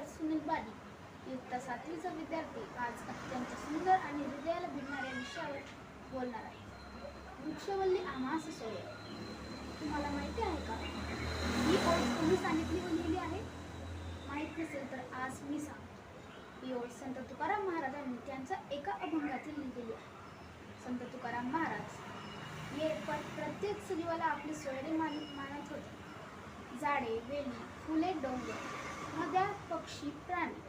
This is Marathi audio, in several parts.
वर सुनील बाली इयत्ता सातवीचा विद्यार्थी आज अत्यंत सुंदर आणि हृदयाला भिडणाऱ्या विषयावर बोलणार आहे. वृक्षवल्ली आम्हास सोय तुम्हाला माहिती आहे का? ही ओळ तुम्ही सांगितली व लिहिली आहे? माहीत नसेल तर आज मी सांगतो. ही ओळ संत तुकाराम महाराजांनी त्यांचा एका अभंगातील लिहिलेली आहे. संत तुकाराम महाराज हे पण प्रत्येक स्त्रीवाला आपले सोयरे मान मानत होते. झाडे वेली फुले डोंगर नद्या पक्षी प्राणी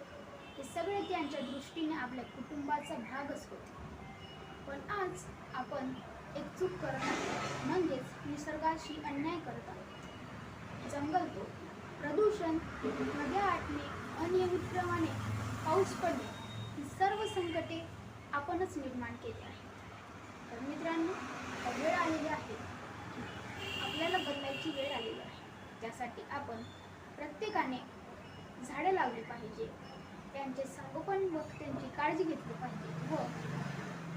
हे सगळे त्यांच्या दृष्टीने आपल्या कुटुंबाचा भागच होते पण आज आपण एक चूक करत आहोत. म्हणजेच निसर्गाशी अन्याय करत आहोत. जंगल तोड प्रदूषण नद्या आटणे अनियमितप्रमाणे पाऊस पडणे ही सर्व संकटे आपणच निर्माण केली आहेत. तर मित्रांनो वेळ आलेली आहे. आपल्याला बदलायची वेळ आलेली आहे. त्यासाठी आपण प्रत्येकाने झाडे लावली पाहिजे. त्यांचे संगोपन व त्यांची काळजी घेतली पाहिजे. व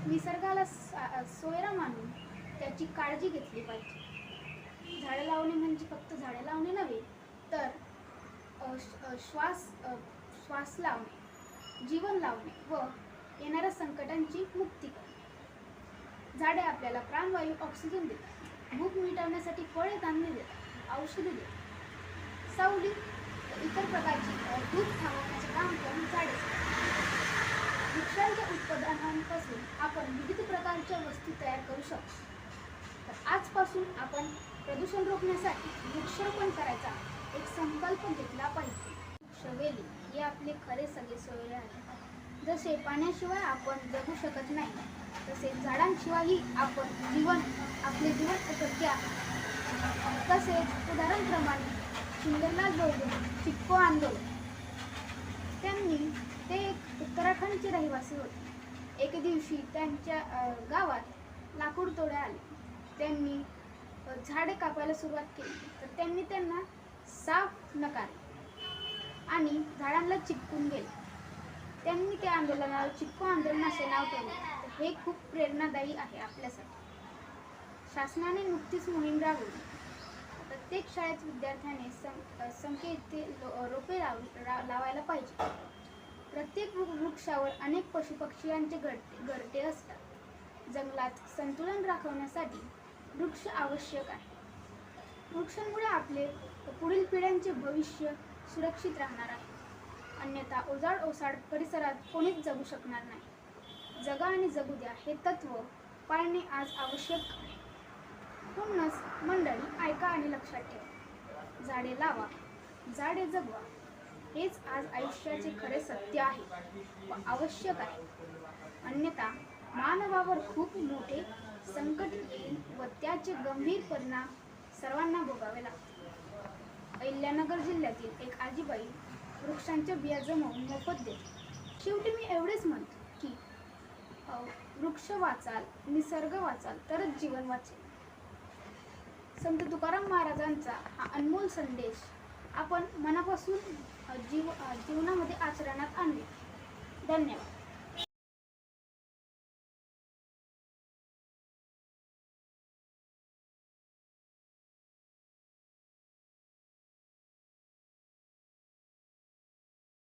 निसर्गाला सा- सोयरा मानून त्याची काळजी घेतली पाहिजे. झाडे लावणे म्हणजे फक्त झाडे लावणे नव्हे तर श्वास श्वास लावणे जीवन लावणे व येणाऱ्या संकटांची मुक्ती करणे. झाडे आपल्याला प्राणवायू ऑक्सिजन देतात. भूक मिटवण्यासाठी फळे धान्य देतात. औषधे देतात. सावली इतर प्रकारची दूध थांबवण्याचे काम करून झाडे वृक्षांच्या उत्पादनांपासून आपण विविध प्रकारच्या वस्तू तयार करू शकतो. तर आजपासून आपण प्रदूषण रोखण्यासाठी वृक्षारोपण करायचा एक संकल्प घेतला पाहिजे. वृक्षवेली हे आपले खरे सगळे सोयरे आहे जसे पाण्याशिवाय आपण जगू शकत नाही तसे झाडांशिवायही आपण जीवन आपले जीवन अशक्य आहे. तसेच उदाहरणप्रमाणे सुंदरलाल जोडे चिक्को आंदोलन. त्यांनी ते एक उत्तराखंडचे रहिवासी होते. एक दिवशी त्यांच्या गावात लाकूड तोड्या आले. त्यांनी झाडे कापायला सुरुवात केली. तर त्यांनी त्यांना साफ नकारले आणि झाडांना चिपकून गेले. त्यांनी त्या आंदोलनाला चिपको आंदोलन असे नाव ठेवले. तर हे खूप प्रेरणादायी आहे आपल्यासाठी. शासनाने नुकतीच मोहीम राबवली. प्रत्येक शाळेत विद्यार्थ्याने सं अ, संख्येत रोपे लाव रा- लावायला पाहिजे. प्रत्येक वृक्षावर अनेक पशुपक्ष्यांचे घरटे गरटे असतात. जंगलात संतुलन राखवण्यासाठी वृक्ष आवश्यक आहे. वृक्षांमुळे आपले पुढील पिढ्यांचे भविष्य सुरक्षित राहणार आहे. अन्यथा ओजाड ओसाड परिसरात कोणीच जगू शकणार नाही. जगा आणि जगू द्या हे तत्व पाळणे आज आवश्यक आहे. म्हणूनच मंडळी ऐका आणि लक्षात ठेवा. झाडे लावा झाडे जगवा. हेच आज आयुष्याचे खरे सत्य आहे व आवश्यक आहे. अन्यथा मानवावर खूप मोठे संकट येईल व त्याचे गंभीर परिणाम सर्वांना भोगावे लागतील. अहिल्यानगर जिल्ह्यातील एक आजीबाई वृक्षांच्या बिया जमवून मोफत देते. शेवटी मी एवढेच म्हणतो की वृक्ष वाचाल निसर्ग वाचाल तरच जीवन वाचेल. संत तुकाराम महाराजांचा हा अनमोल संदेश आपण मनापासून जीव जीवनामध्ये आचरणात आणले धन्यवाद.